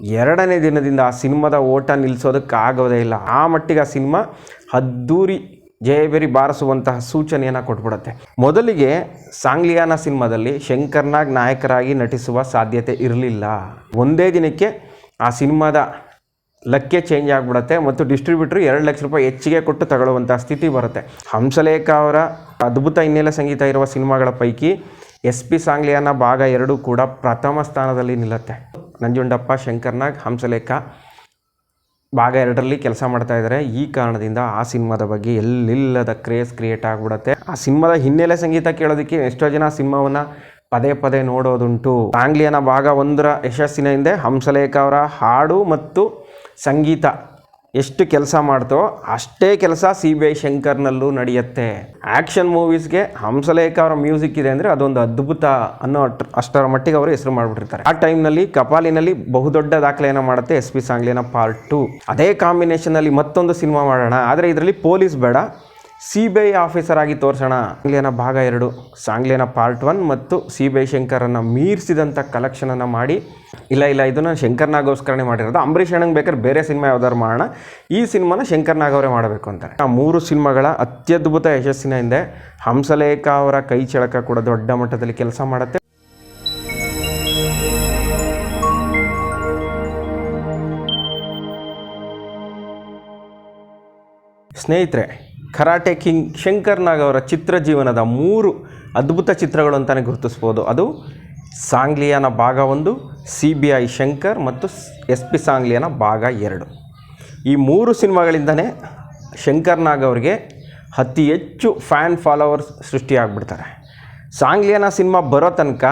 ಎರಡನೇ ದಿನದಿಂದ ಆ ಸಿನಿಮಾದ ಓಟ ನಿಲ್ಲಿಸೋದಕ್ಕೆ ಆಗೋದೇ ಇಲ್ಲ. ಆ ಮಟ್ಟಿಗೆ ಆ ಸಿನಿಮಾ ಅದ್ದೂರಿ ಜಯಬೇರಿ ಬಾರಿಸುವಂತಹ ಸೂಚನೆಯನ್ನು ಕೊಟ್ಬಿಡುತ್ತೆ. ಮೊದಲಿಗೆ ಸಾಂಗ್ಲಿಯಾನ ಸಿನಿಮಾದಲ್ಲಿ ಶಂಕರ್ನಾಗ್ ನಾಯಕರಾಗಿ ನಟಿಸುವ ಸಾಧ್ಯತೆ ಇರಲಿಲ್ಲ. ಒಂದೇ ದಿನಕ್ಕೆ ಆ ಸಿನಿಮಾದ ಲಕ್ಕೆ ಚೇಂಜ್ ಆಗಿಬಿಡುತ್ತೆ ಮತ್ತು ಡಿಸ್ಟ್ರಿಬ್ಯೂಟ್ರು ಎರಡು ಲಕ್ಷ ರೂಪಾಯಿ ಹೆಚ್ಚಿಗೆ ಕೊಟ್ಟು ತಗೊಳ್ಳುವಂಥ ಸ್ಥಿತಿ ಬರುತ್ತೆ. ಹಂಸಲೇಖ ಅವರ ಅದ್ಭುತ ಹಿನ್ನೆಲೆ ಸಂಗೀತ ಇರುವ ಸಿನಿಮಾಗಳ ಪೈಕಿ ಎಸ್ ಪಿ ಸಾಂಗ್ಲಿಯಾನ ಭಾಗ ಎರಡು ಕೂಡ ಪ್ರಥಮ ಸ್ಥಾನದಲ್ಲಿ ನಿಲ್ಲುತ್ತೆ. ನಂಜುಂಡಪ್ಪ, ಶಂಕರ್ನಾಗ್, ಹಂಸಲೇಖ ಭಾಗ ಎರಡರಲ್ಲಿ ಕೆಲಸ ಮಾಡ್ತಾ ಇದ್ದಾರೆ ಈ ಕಾರಣದಿಂದ ಆ ಸಿನಿಮಾದ ಬಗ್ಗೆ ಎಲ್ಲಿಲ್ಲದ ಕ್ರೇಜ್ ಕ್ರಿಯೇಟ್ ಆಗಿಬಿಡುತ್ತೆ. ಆ ಸಿನಿಮಾದ ಹಿನ್ನೆಲೆ ಸಂಗೀತ ಕೇಳೋದಕ್ಕೆ ಎಷ್ಟೋ ಜನ ಸಿನಿಮಾವನ್ನು ಪದೇ ಪದೇ ನೋಡೋದುಂಟು. ಆಂಗ್ಲಿಯನ ಭಾಗ ಒಂದರ ಯಶಸ್ಸಿನ ಹಿಂದೆ ಹಂಸಲೇಖ ಅವರ ಹಾಡು ಮತ್ತು ಸಂಗೀತ ಎಷ್ಟು ಕೆಲಸ ಮಾಡ್ತೋ ಅಷ್ಟೇ ಕೆಲಸ ಸಿ ಬಿ ಐ ಶಂಕರ್ನಲ್ಲೂ ನಡೆಯುತ್ತೆ. ಆ್ಯಕ್ಷನ್ ಮೂವೀಸ್ಗೆ ಹಂಸಲೇಖ ಅವರ ಮ್ಯೂಸಿಕ್ ಇದೆ ಅಂದರೆ ಅದೊಂದು ಅದ್ಭುತ ಅನ್ನೋ ಅಷ್ಟ್- ಅಷ್ಟರ ಮಟ್ಟಿಗೆ ಅವರು ಹೆಸರು ಮಾಡಿಬಿಟ್ಟಿರ್ತಾರೆ. ಆ ಟೈಮ್ನಲ್ಲಿ ಕಪಾಲಿನಲ್ಲಿ ಬಹುದೊಡ್ಡ ದಾಖಲೆಯನ್ನು ಮಾಡುತ್ತೆ S P Sangliyana part two. ಅದೇ ಕಾಂಬಿನೇಷನಲ್ಲಿ ಮತ್ತೊಂದು ಸಿನಿಮಾ ಮಾಡೋಣ. ಆದರೆ ಇದರಲ್ಲಿ ಪೊಲೀಸ್ ಬೇಡ. ಸಿ ಬಿ ಐ ಆಫೀಸರ್ ಆಗಿ ತೋರಿಸೋಣ. ಸಾಂಗ್ಲಿಯನ ಭಾಗ ಎರಡು. ಸಾಂಗ್ಲಿಯನ ಪಾರ್ಟ್ ಒನ್ ಮತ್ತು ಸಿ ಬಿ ಐ ಶಂಕರನ್ನು ಮೀರಿಸಿದಂಥ ಕಲೆಕ್ಷನನ್ನು ಮಾಡಿ. ಇಲ್ಲ ಇಲ್ಲ ಇದನ್ನು ಶಂಕರ್ನಾಗೋಸ್ಕರಣೆ ಮಾಡಿರೋದು. ಅಂಬರೀಷ್ ಅಣ್ಣಂಗೆ ಬೇಕಾದ್ರೆ ಬೇರೆ ಸಿನಿಮಾ ಯಾವ್ದಾದ್ರು ಮಾಡೋಣ. ಈ ಸಿನಿಮಾನ ಶಂಕರ್ನಾಗ್ ಅವರೇ ಮಾಡಬೇಕು ಅಂತಾರೆ. ಆ ಮೂರು ಸಿನಿಮಾಗಳ ಅತ್ಯದ್ಭುತ ಯಶಸ್ಸಿನ ಹಿಂದೆ ಹಂಸಲೇಖ ಅವರ ಕೈ ಚಳಕ ಕೂಡ ದೊಡ್ಡ ಮಟ್ಟದಲ್ಲಿ ಕೆಲಸ ಮಾಡುತ್ತೆ. ಸ್ನೇಹಿತರೆ ಕರಾಟೆ ಕಿಂಗ್ ಶಂಕರ್ ನಾಗ್ ಅವರ ಚಿತ್ರ ಜೀವನದ ಮೂರು ಅದ್ಭುತ ಚಿತ್ರಗಳು ಅಂತಲೇ ಗುರುತಿಸ್ಬೋದು. ಅದು ಸಾಂಗ್ಲಿಯಾನ ಭಾಗ ಒಂದು, ಸಿ ಬಿ ಐ ಶಂಕರ್ ಮತ್ತು ಎಸ್ ಪಿ ಸಾಂಗ್ಲಿಯಾನ ಭಾಗ ಎರಡು. ಈ ಮೂರು ಸಿನಿಮಾಗಳಿಂದನೇ ಶಂಕರ್ ನಾಗ್ ಅವರಿಗೆ ಅತಿ ಹೆಚ್ಚು ಫ್ಯಾನ್ ಫಾಲೋವರ್ಸ್ ಸೃಷ್ಟಿಯಾಗ್ಬಿಡ್ತಾರೆ. ಸಾಂಗ್ಲಿಯಾನ ಸಿನಿಮಾ ಬರೋ ತನಕ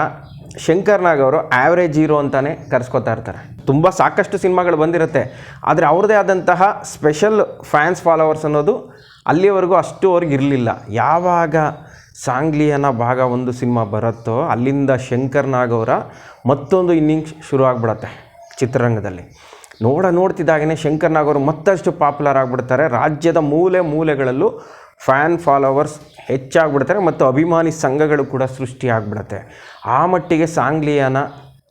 ಶಂಕರ್ ನಾಗ್ ಅವರು ಆ್ಯಾವ್ರೇಜ್ ಹೀರೋ ಅಂತಲೇ ಕರೆಸ್ಕೊತಾ ಇರ್ತಾರೆ. ತುಂಬ ಸಾಕಷ್ಟು ಸಿನಿಮಾಗಳು ಬಂದಿರುತ್ತೆ. ಆದರೆ ಅವ್ರದ್ದೇ ಆದಂತಹ ಸ್ಪೆಷಲ್ ಫ್ಯಾನ್ಸ್ ಫಾಲೋವರ್ಸ್ ಅನ್ನೋದು ಅಲ್ಲಿವರೆಗೂ ಅಷ್ಟು ಅವ್ರಿಗೆ ಇರಲಿಲ್ಲ. ಯಾವಾಗ ಸಾಂಗ್ಲಿಯನ ಭಾಗ ಒಂದು ಸಿನಿಮಾ ಬರುತ್ತೋ ಅಲ್ಲಿಂದ ಶಂಕರ್ ನಾಗ್ ಅವರ ಮತ್ತೊಂದು ಇನ್ನಿಂಗ್ಸ್ ಶುರು ಆಗಿಬಿಡತ್ತೆ ಚಿತ್ರರಂಗದಲ್ಲಿ. ನೋಡ ನೋಡ್ತಿದ್ದಾಗೇ ಶಂಕರ್ ನಾಗ್ ಅವರು ಮತ್ತಷ್ಟು ಪಾಪ್ಯುಲರ್ ಆಗಿಬಿಡ್ತಾರೆ. ರಾಜ್ಯದ ಮೂಲೆ ಮೂಲೆಗಳಲ್ಲೂ ಫ್ಯಾನ್ ಫಾಲೋವರ್ಸ್ ಹೆಚ್ಚಾಗ್ಬಿಡ್ತಾರೆ ಮತ್ತು ಅಭಿಮಾನಿ ಸಂಘಗಳು ಕೂಡ ಸೃಷ್ಟಿಯಾಗ್ಬಿಡತ್ತೆ ಆ ಮಟ್ಟಿಗೆ ಸಾಂಗ್ಲಿಯಾನ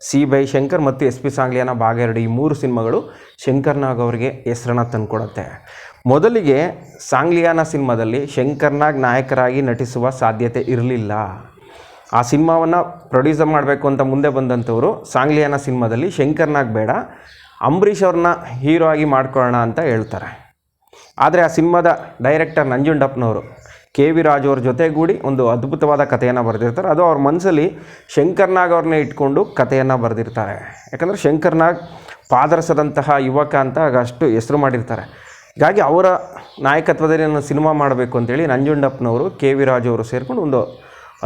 ಸಿ ಬೈ ಶಂಕರ್ ಮತ್ತು ಎಸ್ ಪಿ ಸಾಂಗ್ಲಿಯಾನ ಭಾಗ ಎರಡು ಈ ಮೂರು ಸಿನಿಮಾಗಳು ಶಂಕರ್ ನಾಗ್ ಅವರಿಗೆ ಹೆಸರನ್ನು ತಂದುಕೊಡುತ್ತೆ. ಮೊದಲಿಗೆ ಸಾಂಗ್ಲಿಯಾನ ಸಿನಿಮಾದಲ್ಲಿ ಶಂಕರ್ನಾಗ್ ನಾಯಕರಾಗಿ ನಟಿಸುವ ಸಾಧ್ಯತೆ ಇರಲಿಲ್ಲ. ಆ ಸಿನಿಮಾವನ್ನು ಪ್ರೊಡ್ಯೂಸರ್ ಮಾಡಬೇಕು ಅಂತ ಮುಂದೆ ಬಂದಂಥವರು ಸಾಂಗ್ಲಿಯಾನ ಸಿನಿಮಾದಲ್ಲಿ ಶಂಕರ್ನಾಗ್ ಬೇಡ, ಅಂಬರೀಷ್ ಅವ್ರನ್ನ ಹೀರೋ ಆಗಿ ಮಾಡ್ಕೊಳ್ಳೋಣ ಅಂತ ಹೇಳ್ತಾರೆ. ಆದರೆ ಆ ಸಿನಿಮಾದ ಡೈರೆಕ್ಟರ್ ನಂಜುಂಡಪ್ಪನವರು ಕೆ ವಿ ರಾಜು ಅವ್ರ ಜೊತೆಗೂಡಿ ಒಂದು ಅದ್ಭುತವಾದ ಕಥೆಯನ್ನು ಬರೆದಿರ್ತಾರೆ. ಅದು ಅವ್ರ ಮನಸ್ಸಲ್ಲಿ ಶಂಕರ್ನಾಗ್ ಅವ್ರನ್ನೇ ಇಟ್ಕೊಂಡು ಕಥೆಯನ್ನು ಬರೆದಿರ್ತಾರೆ. ಯಾಕಂದರೆ ಶಂಕರ್ನಾಗ್ ಪಾದರಸದಂತಹ ಯುವಕ ಅಂತ ಅಷ್ಟು ಹೆಸರು ಮಾಡಿರ್ತಾರೆ. ಹೀಗಾಗಿ ಅವರ ನಾಯಕತ್ವದಲ್ಲಿ ನಾನು ಸಿನಿಮಾ ಮಾಡಬೇಕು ಅಂತೇಳಿ ನಂಜುಂಡಪ್ಪನವರು ಕೆ ವಿ ರಾಜು ಅವರು ಸೇರಿಕೊಂಡು ಒಂದು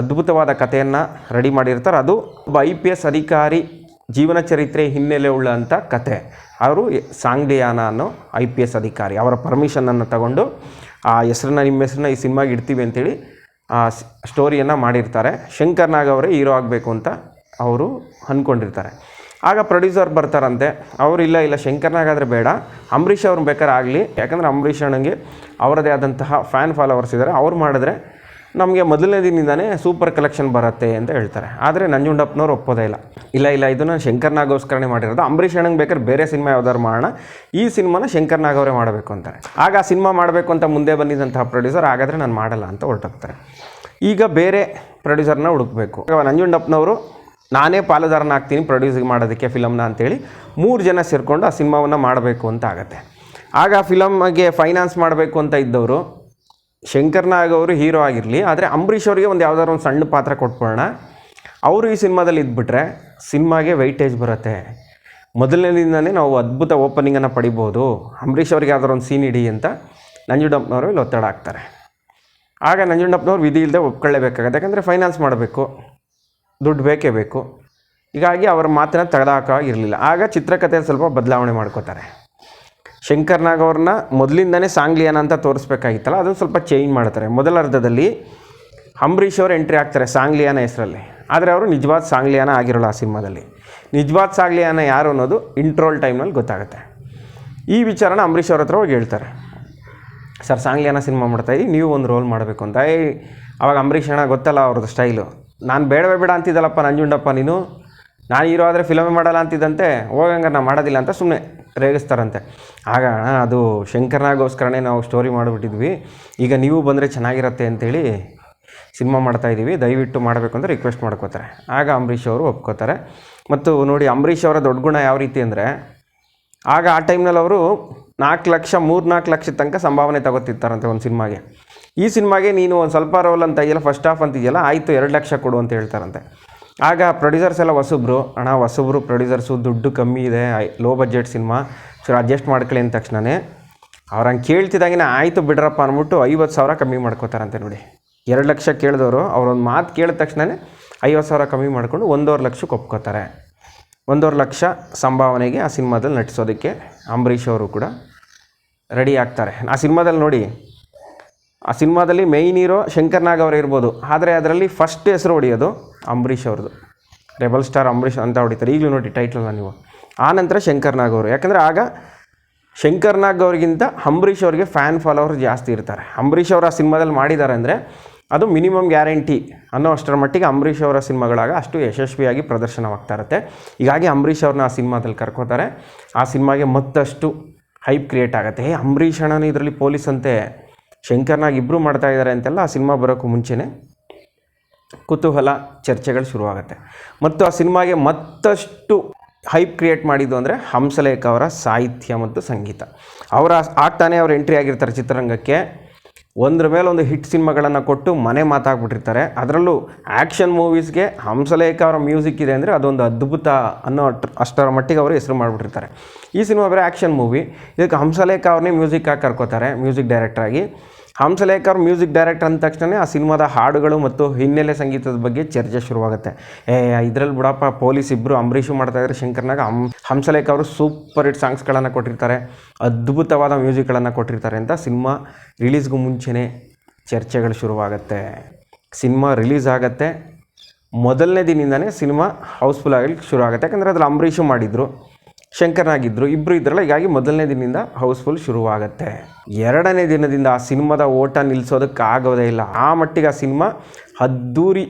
ಅದ್ಭುತವಾದ ಕಥೆಯನ್ನು ರೆಡಿ ಮಾಡಿರ್ತಾರೆ. ಅದು ಒಬ್ಬ ಐ ಪಿ ಎಸ್ ಅಧಿಕಾರಿ ಜೀವನ ಚರಿತ್ರೆ ಹಿನ್ನೆಲೆ ಉಳ್ಳಂಥ ಕತೆ ಅವರು ಸಾಂಗ್ಲಿಯಾನ ಅನ್ನೋ ಐ ಪಿ ಎಸ್ ಅಧಿಕಾರಿ, ಅವರ ಪರ್ಮಿಷನನ್ನು ತಗೊಂಡು ಆ ಹೆಸರನ್ನ, ನಿಮ್ಮ ಹೆಸರನ್ನ ಈ ಸಿನಿಮಾಗೆ ಇಡ್ತೀವಿ ಅಂತೇಳಿ ಆ ಸ್ಟೋರಿಯನ್ನು ಮಾಡಿರ್ತಾರೆ. ಶಂಕರ್ ನಾಗ್ ಅವರೇ ಹೀರೋ ಆಗಬೇಕು ಅಂತ ಅವರು ಅಂದ್ಕೊಂಡಿರ್ತಾರೆ ಆಗ ಪ್ರೊಡ್ಯೂಸರ್ ಬರ್ತಾರಂತೆ. ಅವರು ಇಲ್ಲ ಇಲ್ಲ, ಶಂಕರ್ನಾಗಾದರೆ ಬೇಡ. ಅಂಬರೀಷ್ ಅವ್ರನ್ನ ಬೇಕಾದ್ರೆ ಆಗಲಿ. ಯಾಕಂದರೆ ಅಂಬರೀಷ್ ಅಣ್ಣಂಗೆ ಅವರದೇ ಆದಂತಹ ಫ್ಯಾನ್ ಫಾಲೋವರ್ಸ್ ಇದ್ದಾರೆ ಅವ್ರು ಮಾಡಿದ್ರೆ ನಮಗೆ ಮೊದಲನೇ ದಿನದಿಂದನೇ ಸೂಪರ್ ಕಲೆಕ್ಷನ್ ಬರುತ್ತೆ ಅಂತ ಹೇಳ್ತಾರೆ. ಆದರೆ ನಂಜುಂಡಪ್ಪನವ್ರು ಒಪ್ಪೋದೇ ಇಲ್ಲ. ಇಲ್ಲ ಇಲ್ಲ, ಇದನ್ನು ಶಂಕರ್ನಾಗೋಸ್ಕರಣೆ ಮಾಡಿರೋದು. ಅಂಬರೀಷ್ ಅಣ್ಣಂಗೆ ಬೇಕಾದ್ರೆ ಬೇರೆ ಸಿನಿಮಾ ಯಾವ್ದಾದ್ರು ಮಾಡೋಣ. ಈ ಸಿನಿಮಾನ ಶಂಕರ್ನಾಗ್ ಅವರೇ ಮಾಡಬೇಕು ಅಂತಾರೆ. ಆಗ ಆ ಸಿನಿಮಾ ಮಾಡಬೇಕು ಅಂತ ಮುಂದೆ ಬಂದಿದ್ದಂತಹ ಪ್ರೊಡ್ಯೂಸರ್ ಹಾಗಾದರೆ ನಾನು ಮಾಡಲ್ಲ ಅಂತ ಹೊರಟೋಗ್ತಾರೆ. ಈಗ ಬೇರೆ ಪ್ರೊಡ್ಯೂಸರ್ನ ಹುಡುಕಬೇಕು. ನಂಜುಂಡಪ್ಪನವರು ನಾನೇ ಪಾಲುದಾರನ ಆಗ್ತೀನಿ ಪ್ರೊಡ್ಯೂಸ್ ಮಾಡೋದಕ್ಕೆ ಫಿಲಮ್ನ ಅಂತೇಳಿ ಮೂರು ಜನ ಸೇರಿಕೊಂಡು ಆ ಸಿನಿಮಾವನ್ನು ಮಾಡಬೇಕು ಅಂತ ಆಗುತ್ತೆ. ಆಗ ಆ ಫಿಲಮ್ಗೆ ಫೈನಾನ್ಸ್ ಮಾಡಬೇಕು ಅಂತ ಇದ್ದವರು, ಶಂಕರ್ನಾಗ್ ಅವರು ಹೀರೋ ಆಗಿರಲಿ, ಆದರೆ ಅಂಬರೀಷ್ ಅವರಿಗೆ ಒಂದು ಯಾವುದಾದ್ರು ಒಂದು ಸಣ್ಣ ಪಾತ್ರ ಕೊಟ್ಬಿಡೋಣ ಅವರು ಈ ಸಿನಿಮಾದಲ್ಲಿ ಇದ್ಬಿಟ್ರೆ ಸಿನಿಮಾಗೆ ವೈಟೇಜ್ ಬರುತ್ತೆ. ಮೊದಲನೇದಿಂದನೇ ನಾವು ಅದ್ಭುತ ಓಪನಿಂಗನ್ನು ಪಡಿಬೋದು. ಅಂಬರೀಷ್ ಅವ್ರಿಗೆ ಯಾವ್ದಾದ್ರು ಒಂದು ಸೀನ್ ಇಡಿ ಅಂತ ನಂಜುಂಡಪ್ಪನವರು ಇಲ್ಲಿ ಒತ್ತಡ ಹಾಕ್ತಾರೆ. ಆಗ ನಂಜುಂಡಪ್ಪನವ್ರು ವಿಧಿ ಇಲ್ಲದೆ ಒಪ್ಕೊಳ್ಳೇಬೇಕಾಗತ್ತೆ, ಯಾಕಂದರೆ ಫೈನಾನ್ಸ್ ಮಾಡಬೇಕು. ದುಡ್ಡು ಬೇಕೇ ಬೇಕು. ಹೀಗಾಗಿ ಅವರ ಮಾತನ್ನ ತೆಗೆದಾಕಿರಲಿಲ್ಲ ಆಗ ಚಿತ್ರಕಥೆ ಸ್ವಲ್ಪ ಬದಲಾವಣೆ ಮಾಡ್ಕೋತಾರೆ. ಶಂಕರ್ನಾಗ್ ಅವ್ರನ್ನ ಮೊದಲಿಂದನೇ ಸಾಂಗ್ಲಿಯಾನ ಅಂತ ತೋರಿಸ್ಬೇಕಾಗಿತ್ತಲ್ಲ, ಅದನ್ನು ಸ್ವಲ್ಪ ಚೇಂಜ್ ಮಾಡ್ತಾರೆ. ಮೊದಲ ಅರ್ಧದಲ್ಲಿ ಅಂಬರೀಷ್ ಅವರು ಎಂಟ್ರಿ ಆಗ್ತಾರೆ ಸಾಂಗ್ಲಿಯಾನ ಹೆಸರಲ್ಲಿ. ಆದರೆ ಅವರು ನಿಜವಾದ ಸಾಂಗ್ಲಿಯಾನ ಆಗಿರೋಲ್ಲ ಆ ಸಿನಿಮಾದಲ್ಲಿ. ನಿಜವಾದ ಸಾಂಗ್ಲಿಯಾನ ಯಾರು ಅನ್ನೋದು ಇಂಟ್ರೋಲ್ ಟೈಮ್ನಲ್ಲಿ ಗೊತ್ತಾಗುತ್ತೆ. ಈ ವಿಚಾರನ ಅಂಬರೀಷ್ ಅವ್ರ ಹತ್ರ ಹೋಗಿ ಹೇಳ್ತಾರೆ. ಸರ್, ಸಾಂಗ್ಲಿಯಾನ ಸಿನಿಮಾ ಮಾಡ್ತಾಯಿದ್ದೀವಿ ನೀವು ಒಂದು ರೋಲ್ ಮಾಡಬೇಕು ಅಂತ. ಏ ಅವಾಗ ಅಂಬರೀಷ್ ಅಣ್ಣ ಗೊತ್ತಲ್ಲ ಅವ್ರದ್ದು ಸ್ಟೈಲು. ನಾನು ಬೇಡವೇ ಬೇಡ ಅಂತಿದ್ದಲ್ಲಪ್ಪ ನಂಜುಂಡಪ್ಪ ನೀನು. ನಾನು ಹೀರೋ ಆದರೆ ಫಿಲಮೇ ಮಾಡಲ್ಲ ಅಂತಿದ್ದಂತೆ ಹೋಗಂಗ ನಾನು ಮಾಡೋದಿಲ್ಲ ಅಂತ ಸುಮ್ಮನೆ ರೇಗಿಸ್ತಾರಂತೆ. ಆಗ ಅದು ಶಂಕರ್ನಾಗೋಸ್ಕರನೇ ನಾವು ಸ್ಟೋರಿ ಮಾಡಿಬಿಟ್ಟಿದ್ವಿ. ಈಗ ನೀವು ಬಂದರೆ ಚೆನ್ನಾಗಿರತ್ತೆ ಅಂತೇಳಿ ಸಿನಿಮಾ ಮಾಡ್ತಾಯಿದ್ದೀವಿ ದಯವಿಟ್ಟು ಮಾಡಬೇಕು ಅಂತ ರಿಕ್ವೆಸ್ಟ್ ಮಾಡ್ಕೋತಾರೆ. ಆಗ ಅಂಬರೀಷ್ ಅವರು ಒಪ್ಕೋತಾರೆ. ಮತ್ತು ನೋಡಿ, ಅಂಬರೀಷ್ ಅವರ ದೊಡ್ಡ ಗುಣ ಯಾವ ರೀತಿ ಅಂದರೆ, ಆಗ ಆ ಟೈಮ್ನಲ್ಲಿ ಅವರು ನಾಲ್ಕು ಲಕ್ಷ ಮೂರು ನಾಲ್ಕು ಲಕ್ಷ ತನಕ ಸಂಭಾವನೆ ತಗೋತಿರ್ತಾರಂತೆ ಒಂದು ಸಿನಿಮಾಗೆ. ಈ ಸಿನಿಮಾಗೆ ನೀನು ಒಂದು ಸ್ವಲ್ಪ ರೋಲ್ ಅಂತ ಇದೆಯಲ್ಲ ಫಸ್ಟ್ ಹಾಫ್ ಅಂತಿದೆಯಲ್ಲ ಆಯಿತು, ಎರಡು ಲಕ್ಷ ಕೊಡು ಅಂತ ಹೇಳ್ತಾರಂತೆ. ಆಗ ಪ್ರೊಡ್ಯೂಸರ್ಸ್ ಎಲ್ಲ ಹೊಸಬ್ರು, ಅಣ್ಣ ಹೊಸಬ್ರು ಪ್ರೊಡ್ಯೂಸರ್ಸು ದುಡ್ಡು ಕಮ್ಮಿ ಇದೆ ಲೋ ಬಜೆಟ್ ಸಿನಿಮಾ ಸೊ ಅಡ್ಜಸ್ಟ್ ಮಾಡ್ಕೊಳ್ಳಿ ಅಂದ ತಕ್ಷಣವೇ ಅವ್ರು ಹಂಗೆ ಕೇಳ್ತಿದ್ದಾಗಿನ ಆಯಿತು ಬಿಡ್ರಪ್ಪ ಅಂದ್ಬಿಟ್ಟು ಐವತ್ತು ಸಾವಿರ ಕಮ್ಮಿ ಮಾಡ್ಕೋತಾರಂತೆ ನೋಡಿ. ಎರಡು ಲಕ್ಷ ಕೇಳಿದವರು, ಅವ್ರೊಂದು ಮಾತು ಕೇಳಿದ ತಕ್ಷಣವೇ ಐವತ್ತು ಸಾವಿರ ಕಮ್ಮಿ ಮಾಡಿಕೊಂಡು ಒಂದೂವರೆ ಲಕ್ಷಕ್ಕೆ ಒಪ್ಕೋತಾರೆ ಒಂದೂವರೆ ಲಕ್ಷ ಸಂಭಾವನೆಗೆ ಆ ಸಿನಿಮಾದಲ್ಲಿ ನಟಿಸೋದಕ್ಕೆ ಅಂಬರೀಷ್ ಅವರು ಕೂಡ ರೆಡಿ ಆಗ್ತಾರೆ. ಆ ಸಿನಿಮಾದಲ್ಲಿ ನೋಡಿ ಆ ಸಿನಿಮಾದಲ್ಲಿ ಮೇಯ್ನ್ ಹೀರೋ ಶಂಕರ್ ನಾಗ್ ಅವರು ಇರ್ಬೋದು. ಆದರೆ ಅದರಲ್ಲಿ ಫಸ್ಟ್ ಹೆಸರು ಹೊಡೆಯೋದು ಅಂಬರೀಷ್ ಅವ್ರದ್ದು. ರೆಬಲ್ ಸ್ಟಾರ್ ಅಂಬರೀಷ್ ಅಂತ ಹೊಡಿತಾರೆ. ಈಗಲೂ ನೋಡಿ ಟೈಟ್ಲನ್ನ ನೀವು. ಆ ನಂತರ ಶಂಕರ್ ನಾಗ್ ಅವರು. ಯಾಕಂದರೆ ಆಗ ಶಂಕರ್ ನಾಗ್ ಅವ್ರಿಗಿಂತ ಅಂಬರೀಷ್ ಅವ್ರಿಗೆ ಫ್ಯಾನ್ ಫಾಲೋವರ್ ಜಾಸ್ತಿ ಇರ್ತಾರೆ. ಅಂಬರೀಷ್ ಅವರು ಆ ಸಿನಿಮಾದಲ್ಲಿ ಮಾಡಿದ್ದಾರೆ ಅಂದರೆ ಅದು ಮಿನಿಮಮ್ ಗ್ಯಾರಂಟಿ ಅನ್ನೋ ಅಷ್ಟರ ಮಟ್ಟಿಗೆ ಅಂಬರೀಷ್ ಅವರ ಸಿನಿಮಾಗಳಾಗ ಅಷ್ಟು ಯಶಸ್ವಿಯಾಗಿ ಪ್ರದರ್ಶನವಾಗ್ತಾ ಇರುತ್ತೆ. ಹೀಗಾಗಿ ಅಂಬರೀಷ್ ಅವ್ರನ್ನ ಆ ಸಿನಿಮಾದಲ್ಲಿ ಕರ್ಕೋತಾರೆ. ಆ ಸಿನಿಮಾಗೆ ಮತ್ತಷ್ಟು ಹೈಪ್ ಕ್ರಿಯೇಟ್ ಆಗುತ್ತೆ. ಹೇ ಅಂಬರೀಷ್ ಇದರಲ್ಲಿ ಪೊಲೀಸ್ ಅಂತೆ. ಶಂಕರ್ನಾಗ್ ಇಬ್ಬರು ಮಾಡ್ತಾ ಇದ್ದಾರೆ ಅಂತೆಲ್ಲ ಆ ಸಿನಿಮಾ ಬರೋಕ್ಕೂ ಮುಂಚೆನೇ ಕುತೂಹಲ, ಚರ್ಚೆಗಳು ಶುರುವಾಗುತ್ತೆ. ಮತ್ತು ಆ ಸಿನಿಮಾಗೆ ಮತ್ತಷ್ಟು ಹೈಪ್ ಕ್ರಿಯೇಟ್ ಮಾಡಿದ್ದು ಅಂದರೆ ಹಂಸಲೇಖ ಅವರ ಸಾಹಿತ್ಯ ಮತ್ತು ಸಂಗೀತ. ಅವರ ಆಗ್ತಾನೆ ಅವರು ಎಂಟ್ರಿ ಆಗಿರ್ತಾರೆ ಚಿತ್ರರಂಗಕ್ಕೆ. ಒಂದ್ರ ಮೇಲೆ ಒಂದು ಹಿಟ್ ಸಿನಿಮಾಗಳನ್ನು ಕೊಟ್ಟು ಮನೆ ಮಾತಾಗ್ಬಿಟ್ಟಿರ್ತಾರೆ. ಅದರಲ್ಲೂ ಆ್ಯಕ್ಷನ್ ಮೂವೀಸ್ಗೆ ಹಂಸಲೇಖ ಅವರ ಮ್ಯೂಸಿಕ್ ಇದೆ ಅಂದರೆ ಅದೊಂದು ಅದ್ಭುತ ಅನ್ನೋ ಅಷ್ಟ್- ಅಷ್ಟರ ಮಟ್ಟಿಗೆ ಅವರು ಹೆಸರು ಮಾಡಿಬಿಟ್ಟಿರ್ತಾರೆ. ಈ ಸಿನಿಮಾ ಬೇರೆ ಆ್ಯಕ್ಷನ್ ಮೂವಿ. ಇದಕ್ಕೆ ಹಂಸಲೇಖ ಅವ್ರನ್ನೇ ಮ್ಯೂಸಿಕ್ ಆಗಿ ಕರ್ಕೋತಾರೆ, ಮ್ಯೂಸಿಕ್ ಡೈರೆಕ್ಟ್ರಾಗಿ ಹಂಸಲೇಖ ಅವ್ರ ಮ್ಯೂಸಿಕ್ ಡೈರೆಕ್ಟರ್ ಅಂದ ತಕ್ಷಣ ಆ ಸಿನಿಮಾದ ಹಾಡುಗಳು ಮತ್ತು ಹಿನ್ನೆಲೆ ಸಂಗೀತದ ಬಗ್ಗೆ ಚರ್ಚೆ ಶುರುವಾಗುತ್ತೆ. ಏ, ಇದರಲ್ಲಿ ಬಿಡಪ್ಪ, ಪೊಲೀಸ್ ಇಬ್ಬರು ಅಂಬರೀಷು ಮಾಡ್ತಾ ಇದ್ದಾರೆ ಶಂಕರ್ನಾಗ. ಹಂ ಹಂಸಲೇಖ ಅವರು ಸೂಪರ್ ಹಿಟ್ ಸಾಂಗ್ಸ್ಗಳನ್ನು ಕೊಟ್ಟಿರ್ತಾರೆ, ಅದ್ಭುತವಾದ ಮ್ಯೂಸಿಕ್ಗಳನ್ನು ಕೊಟ್ಟಿರ್ತಾರೆ ಅಂತ ಸಿನಿಮಾ ರಿಲೀಸ್ಗೂ ಮುಂಚೆನೇ ಚರ್ಚೆಗಳು ಶುರುವಾಗುತ್ತೆ. ಸಿನಿಮಾ ರಿಲೀಸ್ ಆಗುತ್ತೆ. ಮೊದಲನೇ ದಿನದಿಂದನೇ ಸಿನಿಮಾ ಹೌಸ್ಫುಲ್ ಆಗಲಿಕ್ಕೆ ಶುರು ಆಗುತ್ತೆ ಯಾಕಂದರೆ ಅದ್ರಲ್ಲಿ ಅಂಬರೀಷು ಮಾಡಿದರು. ಶಂಕರ್ನಾಗಿದ್ದರು ಇಬ್ಬರು ಇದ್ರಲ್ಲ, ಹೀಗಾಗಿ ಮೊದಲನೇ ದಿನದಿಂದ ಹೌಸ್ಫುಲ್ ಶುರುವಾಗುತ್ತೆ. ಎರಡನೇ ದಿನದಿಂದ ಆ ಸಿನಿಮಾದ ಓಟ ನಿಲ್ಲಿಸೋದಕ್ಕೆ ಆಗೋದೇ ಇಲ್ಲ. ಆ ಮಟ್ಟಿಗೆ ಆ ಸಿನಿಮಾ ಅದ್ದೂರಿ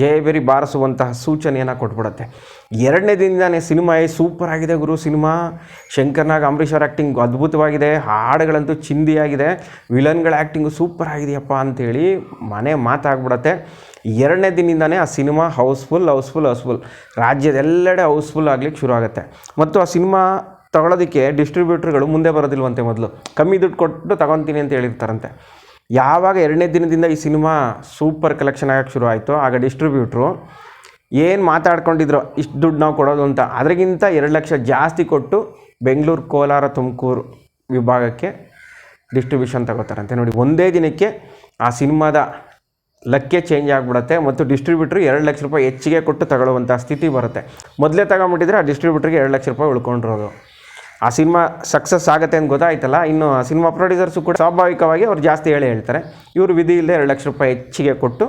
ಜಯಬೇರಿ ಬಾರಿಸುವಂತಹ ಸೂಚನೆಯನ್ನು ಕೊಟ್ಬಿಡುತ್ತೆ. ಎರಡನೇ ದಿನದಿಂದಾನೇ ಸಿನಿಮಾ ಸೂಪರ್ ಆಗಿದೆ ಗುರು ಸಿನಿಮಾ. ಶಂಕರ್ನಾಗ್ ಅಂಬರೀಷ್ ಅವ್ರ ಆ್ಯಕ್ಟಿಂಗ್ ಅದ್ಭುತವಾಗಿದೆ. ಹಾಡುಗಳಂತೂ ಚಿಂದಿಯಾಗಿದೆ. ವಿಲನ್ಗಳ ಆ್ಯಕ್ಟಿಂಗು ಸೂಪರ್ ಆಗಿದೆಯಪ್ಪ ಅಂಥೇಳಿ ಮನೆ ಮಾತಾಗ್ಬಿಡತ್ತೆ. ಎರಡನೇ ದಿನದಿಂದನೇ ಆ cinema house full house full house full. ರಾಜ್ಯದೆಲ್ಲೆಡೆ ಹೌಸ್ಫುಲ್ ಆಗಲಿಕ್ಕೆ ಶುರು ಆಗುತ್ತೆ. ಮತ್ತು ಆ ಸಿನಿಮಾ ತಗೊಳ್ಳೋದಕ್ಕೆ ಡಿಸ್ಟ್ರಿಬ್ಯೂಟ್ರ್ಗಳು ಮುಂದೆ ಬರೋದಿಲ್ವಂತೆ ಮೊದಲು. ಕಮ್ಮಿ ದುಡ್ಡು ಕೊಟ್ಟು ತಗೊತೀನಿ ಅಂತ ಹೇಳಿರ್ತಾರಂತೆ. ಯಾವಾಗ ಎರಡನೇ ದಿನದಿಂದ ಈ ಸಿನಿಮಾ ಸೂಪರ್ ಕಲೆಕ್ಷನ್ ಆಗೋಕ್ಕೆ ಶುರು ಆಯಿತು, ಆಗ ಡಿಸ್ಟ್ರಿಬ್ಯೂಟ್ರು ಏನು ಮಾತಾಡ್ಕೊಂಡಿದ್ರು, ಇಷ್ಟು ದುಡ್ಡು ನಾವು ಕೊಡೋದು ಅಂತ, ಅದರಿಗಿಂತ ಎರಡು ಲಕ್ಷ ಜಾಸ್ತಿ ಕೊಟ್ಟು ಬೆಂಗಳೂರು, ಕೋಲಾರ, ತುಮಕೂರು ವಿಭಾಗಕ್ಕೆ ಡಿಸ್ಟ್ರಿಬ್ಯೂಷನ್ ತಗೋತಾರಂತೆ. ನೋಡಿ, ಒಂದೇ ದಿನಕ್ಕೆ ಆ ಸಿನಿಮಾದ ಲಕ್ಕೆ ಚೇಂಜ್ ಆಗಿಬಿಡುತ್ತೆ ಮತ್ತು ಡಿಸ್ಟ್ರಿಬ್ಯೂಟ್ರ್ ಎರಡು ಲಕ್ಷ ರೂಪಾಯಿ ಹೆಚ್ಚಿಗೆ ಕೊಟ್ಟು ತಗೊಳ್ಳುವಂಥ ಸ್ಥಿತಿ ಬರುತ್ತೆ. ಮೊದಲೇ ತಗೊಂಬಿಟ್ಟಿದ್ರೆ ಆ ಡಿಸ್ಟ್ರಿಬ್ಯೂಟ್ರಿಗೆ ಎರಡು ಲಕ್ಷ ರೂಪಾಯಿ ಉಳ್ಕೊಂಡಿರೋದು. ಆ ಸಿನಿಮಾ ಸಕ್ಸಸ್ ಆಗುತ್ತೆ ಅಂತ ಗೊತ್ತಾಯ್ತಲ್ಲ, ಇನ್ನು ಆ ಸಿನಿಮಾ ಪ್ರೊಡ್ಯೂಸರ್ಸು ಕೂಡ ಸ್ವಾಭಾವಿಕವಾಗಿ ಅವ್ರು ಜಾಸ್ತಿ ಹೇಳಿ ಹೇಳ್ತಾರೆ. ಇವರು ವಿಧಿ ಇಲ್ಲದೆ ಎರಡು ಲಕ್ಷ ರೂಪಾಯಿ ಹೆಚ್ಚಿಗೆ ಕೊಟ್ಟು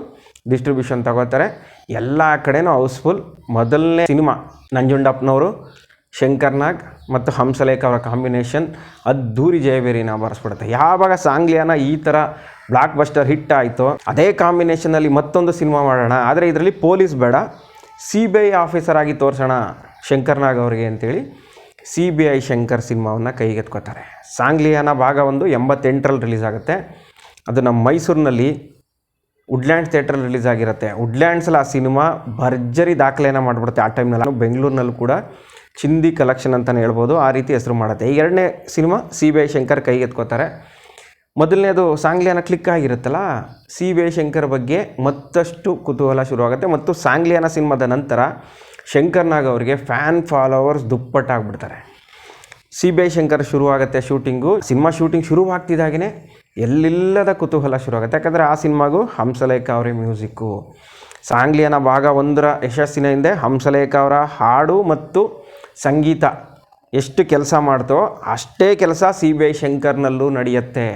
ಡಿಸ್ಟ್ರಿಬ್ಯೂಷನ್ ತಗೋತಾರೆ. ಎಲ್ಲ ಕಡೆನೂ ಹೌಸ್ಫುಲ್. ಮೊದಲನೇ ಸಿನಿಮಾ ನಂಜುಂಡಪ್ಪನವರು ಶಂಕರ್ನಾಗ್ ಮತ್ತು ಹಂಸಲೇಖ ಅವರ ಕಾಂಬಿನೇಷನ್ ಅದ್ದೂರಿ ಜಯಬೇರಿನ ಬಾರಿಸ್ಬಿಡುತ್ತೆ. ಯಾವಾಗ ಸಾಂಗ್ಲಿಯಾನ ಈ ಥರ ಬ್ಲಾಕ್ ಬಸ್ಟರ್ ಹಿಟ್ ಆಯಿತು. ಅದೇ ಕಾಂಬಿನೇಷನಲ್ಲಿ ಮತ್ತೊಂದು ಸಿನಿಮಾ ಮಾಡೋಣ. ಆದರೆ ಇದರಲ್ಲಿ ಪೊಲೀಸ್ ಬೇಡ. ಸಿ ಬಿ ಐ ಆಫೀಸರ್ ಆಗಿ ತೋರಿಸೋಣ ಶಂಕರ್ನಾಗ್ ಅವರಿಗೆ ಅಂತೇಳಿ ಸಿ ಬಿ ಐ ಶಂಕರ್ ಸಿನಿಮಾವನ್ನು ಕೈಗೆತ್ಕೋತಾರೆ. ಸಾಂಗ್ಲಿಯಾನ ಭಾಗ ಒಂದು ಎಂಬತ್ತೆಂಟರಲ್ಲಿ ರಿಲೀಸ್ ಆಗುತ್ತೆ. ಅದು ನಮ್ಮ ಮೈಸೂರಿನಲ್ಲಿ ವುಡ್ಲ್ಯಾಂಡ್ಸ್ ಥಿಯೇಟ್ರಲ್ಲಿ ರಿಲೀಸ್ ಆಗಿರುತ್ತೆ. ವುಡ್ಲ್ಯಾಂಡ್ಸಲ್ಲಿ ಆ ಸಿನಿಮಾ ಭರ್ಜರಿ ದಾಖಲೆಯನ್ನು ಮಾಡಿಬಿಡುತ್ತೆ. ಆ ಟೈಮ್ನಲ್ಲಿ ಬೆಂಗಳೂರಿನಲ್ಲೂ ಕೂಡ ಚಿಂದಿ ಕಲೆಕ್ಷನ್ ಅಂತಲೇ ಹೇಳ್ಬೋದು. ಆ ರೀತಿ ಹೆಸರು ಮಾಡುತ್ತೆ. ಈ ಎರಡನೇ cinema C B I Shankar ಕೈಗೆತ್ಕೋತಾರೆ. ಮೊದಲನೇದು ಸಾಂಗ್ಲಿಯಾನ ಕ್ಲಿಕ್ ಆಗಿರುತ್ತಲ್ಲ ಸಿ ಐ ಶಂಕರ್ ಬಗ್ಗೆ ಮತ್ತಷ್ಟು ಕುತೂಹಲ ಶುರುವಾಗುತ್ತೆ. ಮತ್ತು ಸಾಂಗ್ಲಿಯಾನ ಸಿನಿಮಾದ ನಂತರ ಶಂಕರ್ನಾಗ್ ಅವರಿಗೆ ಫ್ಯಾನ್ ಫಾಲೋವರ್ಸ್ ದುಪ್ಪಟ್ಟಾಗ್ಬಿಡ್ತಾರೆ. ಸಿ ಬಿ ಐ ಶಂಕರ್ ಶುರುವಾಗುತ್ತೆ ಶೂಟಿಂಗು ಸಿನಿಮಾ ಶೂಟಿಂಗ್ ಶುರುವಾಗ್ತಿದ್ದಾಗೇ ಎಲ್ಲಿಲ್ಲದ ಕುತೂಹಲ ಶುರುವಾಗುತ್ತೆ. ಯಾಕಂದರೆ ಆ ಸಿನಿಮಾಗೂ ಹಂಸಲೇಖ ಅವರ ಮ್ಯೂಸಿಕ್ಕು. ಸಾಂಗ್ಲಿಯನ ಭಾಗ ಒಂದರ ಯಶಸ್ಸಿನ ಹಿಂದೆ ಹಂಸಲೇಖ ಅವರ ಹಾಡು ಮತ್ತು ಸಂಗೀತ ಎಷ್ಟು ಕೆಲಸ ಮಾಡ್ತೋ ಅಷ್ಟೇ ಕೆಲಸ ಸಿ ಬಿ ಐ ಶಂಕರ್ನಲ್ಲೂ ನಡೆಯುತ್ತೆ.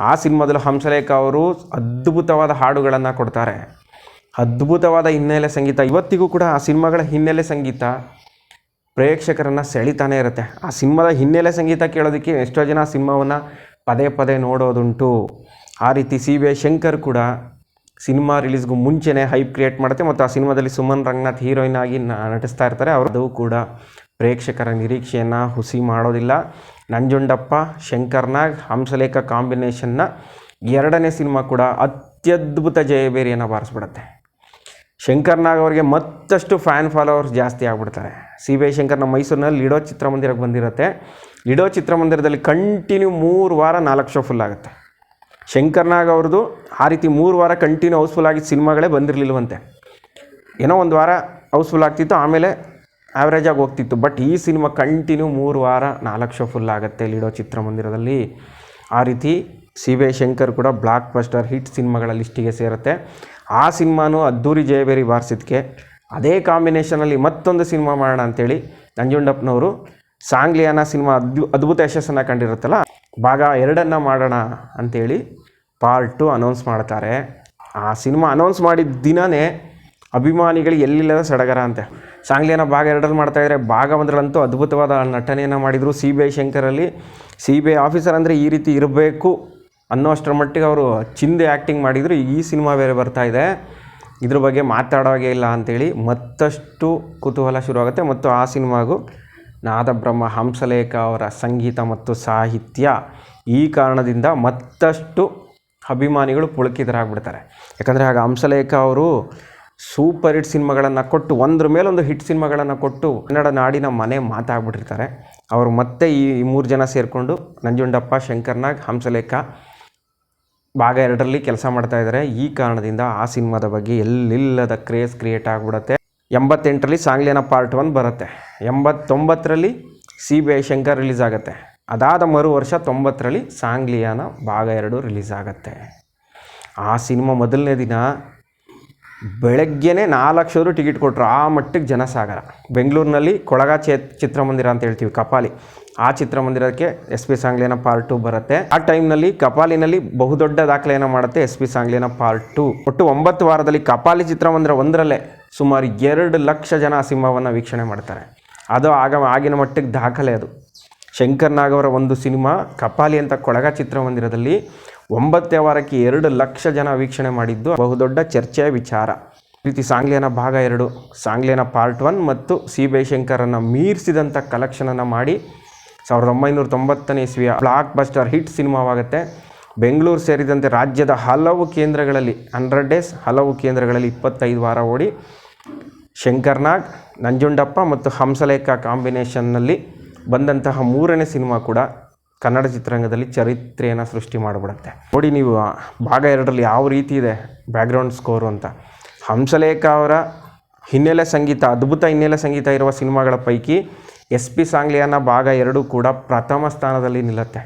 ಆ ಸಿನಿಮಾದಲ್ಲಿ ಹಂಸಲೇಖ ಅವರು ಅದ್ಭುತವಾದ ಹಾಡುಗಳನ್ನು ಕೊಡ್ತಾರೆ. ಅದ್ಭುತವಾದ ಹಿನ್ನೆಲೆ ಸಂಗೀತ. ಇವತ್ತಿಗೂ ಕೂಡ ಆ ಸಿನಿಮಾಗಳ ಹಿನ್ನೆಲೆ ಸಂಗೀತ ಪ್ರೇಕ್ಷಕರನ್ನು ಸೆಳಿತಾನೇ ಇರುತ್ತೆ. ಆ ಸಿನಿಮಾದ ಹಿನ್ನೆಲೆ ಸಂಗೀತ ಕೇಳೋದಕ್ಕೆ ಎಷ್ಟೋ ಜನ ಸಿನಿಮಾವನ್ನು ಪದೇ ಪದೇ ನೋಡೋದುಂಟು. ಆ ರೀತಿ ಸಿ ವಿ ಶಂಕರ್ ಕೂಡ ಸಿನಿಮಾ ರಿಲೀಸ್ಗೂ ಮುಂಚೆನೇ ಹೈಪ್ ಕ್ರಿಯೇಟ್ ಮಾಡುತ್ತೆ. ಮತ್ತು ಆ ಸಿನಿಮಾದಲ್ಲಿ ಸುಮನ್ ರಂಗನಾಥ್ ಹೀರೋಯಿನ್ ಆಗಿ ನಟಿಸ್ತಾ ಇರ್ತಾರೆ. ಅವ್ರದ್ದು ಕೂಡ ಪ್ರೇಕ್ಷಕರ ನಿರೀಕ್ಷೆಯನ್ನು ಹುಸಿ ಮಾಡೋದಿಲ್ಲ. ನಂಜುಂಡಪ್ಪ, ಶಂಕರ್ನಾಗ್, ಹಂಸಲೇಖ ಕಾಂಬಿನೇಷನ್ನ ಎರಡನೇ ಸಿನಿಮಾ ಕೂಡ ಅತ್ಯದ್ಭುತ ಜಯಬೇರಿಯನ್ನು ಬಾರಿಸ್ಬಿಡುತ್ತೆ. ಶಂಕರ್ನಾಗ್ ಅವರಿಗೆ ಮತ್ತಷ್ಟು ಫ್ಯಾನ್ ಫಾಲೋವರ್ಸ್ ಜಾಸ್ತಿ ಆಗ್ಬಿಡ್ತಾರೆ. ಸಿ ಬಿ ಐ ಶಂಕರ್ನ ಮೈಸೂರಿನಲ್ಲಿ ಲಿಡೋ ಚಿತ್ರಮಂದಿರಕ್ಕೆ ಬಂದಿರುತ್ತೆ. ಲಿಡೋ ಚಿತ್ರಮಂದಿರದಲ್ಲಿ ಕಂಟಿನ್ಯೂ ಮೂರು ವಾರ ನಾಲ್ಕು ಶೋ ಫುಲ್ ಆಗುತ್ತೆ. ಶಂಕರ್ನಾಗ್ ಅವ್ರದ್ದು ಆ ರೀತಿ ಮೂರು ವಾರ ಕಂಟಿನ್ಯೂ ಹೌಸ್ಫುಲ್ ಆಗಿದ್ದ ಸಿನಿಮಾಗಳೇ ಬಂದಿರಲಿಲ್ಲವಂತೆ ಏನೋ ಒಂದು ವಾರ ಹೌಸ್ಫುಲ್ ಆಗ್ತಿತ್ತು, ಆಮೇಲೆ ಆ್ಯಾವ್ರೇಜ್ ಆಗಿ ಹೋಗ್ತಿತ್ತು. ಬಟ್ ಈ ಸಿನಿಮಾ ಕಂಟಿನ್ಯೂ ಮೂರು ವಾರ, ನಾಲ್ಕು ಶೋ ಫುಲ್ ಆಗುತ್ತೆ ಲೀಡೋ ಚಿತ್ರಮಂದಿರದಲ್ಲಿ. ಆ ರೀತಿ ಸಿ ವಿ ಶಂಕರ್ ಕೂಡ ಬ್ಲಾಕ್ ಬಸ್ಟರ್ ಹಿಟ್ ಸಿನಿಮಾಗಳ ಲಿಸ್ಟಿಗೆ ಸೇರುತ್ತೆ. ಆ ಸಿನಿಮಾನೂ ಅದ್ದೂರಿ ಜಯಬೇರಿ ಬಾರಿಸಿದ್ಕೆ. ಅದೇ ಕಾಂಬಿನೇಷನಲ್ಲಿ ಮತ್ತೊಂದು ಸಿನಿಮಾ ಮಾಡೋಣ ಅಂತೇಳಿ ನಂಜುಂಡಪ್ಪನವರು ಸಾಂಗ್ಲಿಯಾನ ಸಿನಿಮಾ ಅದ್ಭು, ಅದ್ಭುತ ಯಶಸ್ಸನ್ನು ಕಂಡಿರುತ್ತಲ್ಲ, ಭಾಗ ಎರಡನ್ನು ಮಾಡೋಣ ಅಂತೇಳಿ ಪಾರ್ಟ್ ಟು ಅನೌನ್ಸ್ ಮಾಡ್ತಾರೆ. ಆ ಸಿನಿಮಾ ಅನೌನ್ಸ್ ಮಾಡಿದ ದಿನವೇ ಅಭಿಮಾನಿಗಳಿಗೆ ಎಲ್ಲಿಲ್ಲದ ಸಡಗರ ಅಂತೆ. ಸಾಂಗ್ಲಿಯನ್ನು ಭಾಗ ಎರಡರಲ್ಲಿ ಮಾಡ್ತಾ ಇದ್ದಾರೆ ಭಾಗ ಒಂದರಲ್ಲಂತೂ ಅದ್ಭುತವಾದ ನಟನೆಯನ್ನು ಮಾಡಿದರು ಸಿ ಬಿ ಐ ಶಂಕರಲ್ಲಿ. ಸಿ ಬಿ ಐ ಆಫೀಸರ್ ಅಂದರೆ ಈ ರೀತಿ ಇರಬೇಕು ಅನ್ನೋಷ್ಟರ ಮಟ್ಟಿಗೆ ಅವರು ಚಿಂದೆ ಆ್ಯಕ್ಟಿಂಗ್ ಮಾಡಿದರು. ಈ ಸಿನಿಮಾ ಬೇರೆ ಬರ್ತಾ ಇದೆ. ಇದ್ರ ಬಗ್ಗೆ ಮಾತಾಡೋಗೆ ಇಲ್ಲ ಅಂಥೇಳಿ ಮತ್ತಷ್ಟು ಕುತೂಹಲ ಶುರುವಾಗುತ್ತೆ. ಮತ್ತು ಆ ಸಿನಿಮಾಗೂ ನಾದಬ್ರಹ್ಮ ಹಂಸಲೇಖ ಅವರ ಸಂಗೀತ ಮತ್ತು ಸಾಹಿತ್ಯ ಈ ಕಾರಣದಿಂದ ಮತ್ತಷ್ಟು ಅಭಿಮಾನಿಗಳು ಪುಳಕಿತರಾಗ್ಬಿಡ್ತಾರೆ. ಯಾಕಂದರೆ ಆಗ ಹಂಸಲೇಖ ಅವರು ಸೂಪರ್ ಹಿಟ್ ಸಿನಿಮಾಗಳನ್ನು ಕೊಟ್ಟು, ಒಂದ್ರ ಮೇಲೊಂದು ಹಿಟ್ ಸಿನಿಮಾಗಳನ್ನು ಕೊಟ್ಟು ಕನ್ನಡ ನಾಡಿನ ಮನೆ ಮಾತಾಗ್ಬಿಟ್ಟಿರ್ತಾರೆ. ಅವರು ಮತ್ತೆ ಈ ಮೂರು ಜನ ಸೇರಿಕೊಂಡು ನಂಜುಂಡಪ್ಪ, ಶಂಕರ್ನಾಗ್, ಹಂಸಲೇಖ ಭಾಗ ಎರಡರಲ್ಲಿ ಕೆಲಸ ಮಾಡ್ತಾ ಇದ್ದಾರೆ ಈ ಕಾರಣದಿಂದ ಆ ಸಿನಿಮಾದ ಬಗ್ಗೆ ಎಲ್ಲಿಲ್ಲದ ಕ್ರೇಜ್ ಕ್ರಿಯೇಟ್ ಆಗಿಬಿಡುತ್ತೆ. ಎಂಬತ್ತೆಂಟರಲ್ಲಿ ಸಾಂಗ್ಲಿಯನ ಪಾರ್ಟ್ ಒನ್ ಬರುತ್ತೆ. ಎಂಬತ್ತೊಂಬತ್ತರಲ್ಲಿ C B I Shankar release ಆಗುತ್ತೆ. ಅದಾದ ಮರು ವರ್ಷ ತೊಂಬತ್ತರಲ್ಲಿ ಸಾಂಗ್ಲಿಯಾನ ಭಾಗ ಎರಡು ರಿಲೀಸ್ ಆಗುತ್ತೆ. ಆ ಸಿನಿಮಾ ಮೊದಲನೇ ದಿನ ಬೆಳಗ್ಗೆನೇ ನಾಲ್ಕು ಶೋರು ಟಿಕೆಟ್ ಕೊಟ್ಟರು ಆ ಮಟ್ಟಿಗೆ ಜನಸಾಗರ. ಬೆಂಗಳೂರಿನಲ್ಲಿ ಕೊಳಗ ಚೇ ಚಿತ್ರಮಂದಿರ ಅಂತ ಹೇಳ್ತೀವಿ, ಕಪಾಲಿ. ಆ ಚಿತ್ರಮಂದಿರಕ್ಕೆ S P Sangliyana part two ಬರುತ್ತೆ. ಆ ಟೈಮ್ನಲ್ಲಿ ಕಪಾಲಿನಲ್ಲಿ ಬಹುದೊಡ್ಡ ದಾಖಲೆಯನ್ನು ಮಾಡುತ್ತೆ S P Sangliyana part two ಒಟ್ಟು ಒಂಬತ್ತು ವಾರದಲ್ಲಿ ಕಪಾಲಿ ಚಿತ್ರಮಂದಿರ ಒಂದರಲ್ಲೇ ಸುಮಾರು ಎರಡು ಲಕ್ಷ ಜನ ಸಿಂಹವನ್ನು ವೀಕ್ಷಣೆ ಮಾಡ್ತಾರೆ. ಅದು ಆಗ, ಆಗಿನ ಮಟ್ಟಿಗೆ ದಾಖಲೆ ಅದು. ಶಂಕರ್ ನಾಗ್ ಒಂದು ಸಿನಿಮಾ ಕಪಾಲಿ ಅಂತ ಕೊಳಗ ಚಿತ್ರಮಂದಿರದಲ್ಲಿ ಒಂಬತ್ತೇ ವಾರಕ್ಕೆ ಎರಡು ಲಕ್ಷ ಜನ ವೀಕ್ಷಣೆ ಮಾಡಿದ್ದು ಬಹುದೊಡ್ಡ ಚರ್ಚೆಯ ವಿಚಾರ. ಪ್ರೀತಿ ರೀತಿ ಸಾಂಗ್ಲಿಯನ ಭಾಗ ಎರಡು, ಸಾಂಗ್ಲಿಯನ ಪಾರ್ಟ್ ಒನ್ ಮತ್ತು ಸಿ ಬಿ ಶಂಕರನ್ನು ಮೀರಿಸಿದಂಥ ಕಲೆಕ್ಷನನ್ನು ಮಾಡಿ ಸಾವಿರದ ಒಂಬೈನೂರ ತೊಂಬತ್ತನೇ ಇಸ್ವಿಯ ಬ್ಲಾಕ್ ಬಸ್ಟರ್ ಹಿಟ್ ಸಿನಿಮಾವಾಗುತ್ತೆ. ಬೆಂಗಳೂರು ಸೇರಿದಂತೆ ರಾಜ್ಯದ ಹಲವು ಕೇಂದ್ರಗಳಲ್ಲಿ ಹಂಡ್ರೆಡ್ ಡೇಸ್ ಹಲವು ಕೇಂದ್ರಗಳಲ್ಲಿ ಇಪ್ಪತ್ತೈದು ವಾರ ಓಡಿ ಶಂಕರ್ನಾಗ್, ನಂಜುಂಡಪ್ಪ ಮತ್ತು ಹಂಸಲೇಖ ಕಾಂಬಿನೇಷನ್ನಲ್ಲಿ ಬಂದಂತಹ ಮೂರನೇ ಸಿನಿಮಾ ಕೂಡ ಕನ್ನಡ ಚಿತ್ರರಂಗದಲ್ಲಿ ಚರಿತ್ರೆಯನ್ನು ಸೃಷ್ಟಿ ಮಾಡಿಬಿಡುತ್ತೆ. ನೋಡಿ ನೀವು ಭಾಗ ಎರಡರಲ್ಲಿ ಯಾವ ರೀತಿ ಇದೆ ಬ್ಯಾಕ್ಗ್ರೌಂಡ್ ಸ್ಕೋರು ಅಂತ. ಹಂಸಲೇಖ ಅವರ ಹಿನ್ನೆಲೆ ಸಂಗೀತ, ಅದ್ಭುತ ಹಿನ್ನೆಲೆ ಸಂಗೀತ ಇರುವ ಸಿನಿಮಾಗಳ ಪೈಕಿ ಎಸ್ ಪಿ ಸಾಂಗ್ಲಿಯಾನ ಭಾಗ ಎರಡು ಕೂಡ ಪ್ರಥಮ ಸ್ಥಾನದಲ್ಲಿ ನಿಲ್ಲುತ್ತೆ.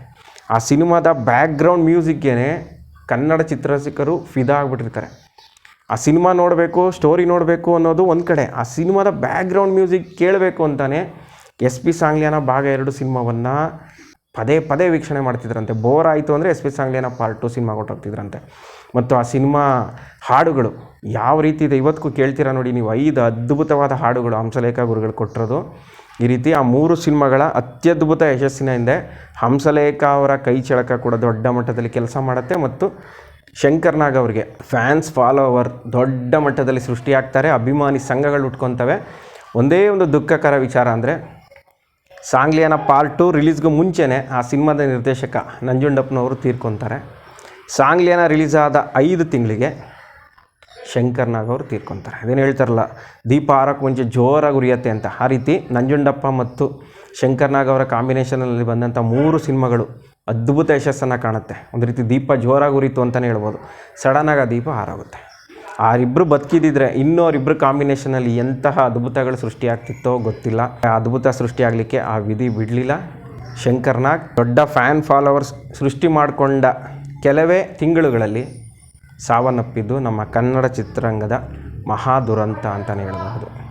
ಆ ಸಿನಿಮಾದ ಬ್ಯಾಕ್ಗ್ರೌಂಡ್ ಮ್ಯೂಸಿಕ್ಗೆ ಕನ್ನಡ ಚಿತ್ರರಸಿಕರು ಫಿದಾ ಆಗಿಬಿಟ್ಟಿರ್ತಾರೆ. ಆ ಸಿನಿಮಾ ನೋಡಬೇಕು ಸ್ಟೋರಿ ನೋಡಬೇಕು ಅನ್ನೋದು ಒಂದು ಕಡೆ. ಆ ಸಿನಿಮಾದ ಬ್ಯಾಕ್ಗ್ರೌಂಡ್ ಮ್ಯೂಸಿಕ್ ಕೇಳಬೇಕು ಅಂತಲೇ ಎಸ್ ಪಿ ಸಾಂಗ್ಲಿಯಾನ ಭಾಗ ಎರಡು ಸಿನಿಮಾವನ್ನು ಪದೇ ಪದೇ ವೀಕ್ಷಣೆ ಮಾಡ್ತಿದ್ರಂತೆ. ಬೋರ್ ಆಯಿತು ಅಂದರೆ S P Sangliyana part two cinema ಕೊಟ್ಟೋಗ್ತಿದ್ರಂತೆ ಮತ್ತು ಆ ಸಿನಿಮಾ ಹಾಡುಗಳು ಯಾವ ರೀತಿ ಇದೆ ಇವತ್ತಿಗೂ ಕೇಳ್ತೀರಾ ನೋಡಿ, ನೀವು ಐದು ಅದ್ಭುತವಾದ ಹಾಡುಗಳು, ಹಂಸಲೇಖ ಗುರುಗಳು ಕೊಟ್ಟಿರೋದು. ಈ ರೀತಿ ಆ ಮೂರು ಸಿನಿಮಾಗಳ ಅತ್ಯದ್ಭುತ ಯಶಸ್ಸಿನ ಹಿಂದೆ ಹಂಸಲೇಖ ಅವರ ಕೈ ಚಳಕ ಕೂಡ ದೊಡ್ಡ ಮಟ್ಟದಲ್ಲಿ ಕೆಲಸ ಮಾಡುತ್ತೆ ಮತ್ತು ಶಂಕರ್ ನಾಗ್ ಅವರಿಗೆ ಫ್ಯಾನ್ಸ್ ಫಾಲೋವರ್ ದೊಡ್ಡ ಮಟ್ಟದಲ್ಲಿ ಸೃಷ್ಟಿಯಾಗ್ತಾರೆ. ಅಭಿಮಾನಿ ಸಂಘಗಳು ಉಟ್ಕೊತವೆ. ಒಂದೇ ಒಂದು ದುಃಖಕರ ವಿಚಾರ ಅಂದರೆ ಸಾಂಗ್ಲಿಯಾನ ಪಾರ್ಟ್ ಟು ರಿಲೀಸ್ಗೂ ಮುಂಚೆನೇ ಆ ಸಿನಿಮಾದ ನಿರ್ದೇಶಕ ನಂಜುಂಡಪ್ಪನವರು ತೀರ್ಕೊತಾರೆ. ಸಾಂಗ್ಲಿಯಾನ ರಿಲೀಸ್ ಆದ ಐದು ತಿಂಗಳಿಗೆ ಶಂಕರ್ ನಾಗ್ ಅವರು ತೀರ್ಕೊತಾರೆ. ಅದೇನು ಹೇಳ್ತಾರಲ್ಲ, ದೀಪ ಹಾರಕ್ಕೆ ಮುಂಚೆ ಜೋರಾಗಿ ಉರಿಯತ್ತೆ ಅಂತ. ಆ ರೀತಿ ನಂಜುಂಡಪ್ಪ ಮತ್ತು ಶಂಕರ್ನಾಗ್ ಅವರ ಕಾಂಬಿನೇಷನಲ್ಲಿ ಬಂದಂಥ ಮೂರು ಸಿನಿಮಾಗಳು ಅದ್ಭುತ ಯಶಸ್ಸನ್ನು ಕಾಣುತ್ತೆ. ಒಂದು ರೀತಿ ದೀಪ ಜೋರಾಗಿ ಉರಿತು ಅಂತಲೇ ಹೇಳ್ಬೋದು. ಸಡನ್ನಾಗಿ ಆ ದೀಪ ಹಾರಾಗುತ್ತೆ. ಅವರಿಬ್ಬರು ಬದುಕಿದಿದ್ರೆ ಇನ್ನೂ ಅವರಿಬ್ಬರು ಕಾಂಬಿನೇಷನಲ್ಲಿ ಎಂತಹ ಅದ್ಭುತಗಳು ಸೃಷ್ಟಿಯಾಗ್ತಿತ್ತೋ ಗೊತ್ತಿಲ್ಲ. ಆ ಅದ್ಭುತ ಸೃಷ್ಟಿಯಾಗಲಿಕ್ಕೆ ಆ ವಿಧಿ ಬಿಡಲಿಲ್ಲ. ಶಂಕರ್ನಾಗ್ ದೊಡ್ಡ ಫ್ಯಾನ್ ಫಾಲೋವರ್ಸ್ ಸೃಷ್ಟಿ ಮಾಡಿಕೊಂಡ ಕೆಲವೇ ತಿಂಗಳುಗಳಲ್ಲಿ ಸಾವನ್ನಪ್ಪಿದ್ದು ನಮ್ಮ ಕನ್ನಡ ಚಿತ್ರರಂಗದ ಮಹಾ ದುರಂತ ಅಂತಲೇ ಹೇಳಬಹುದು.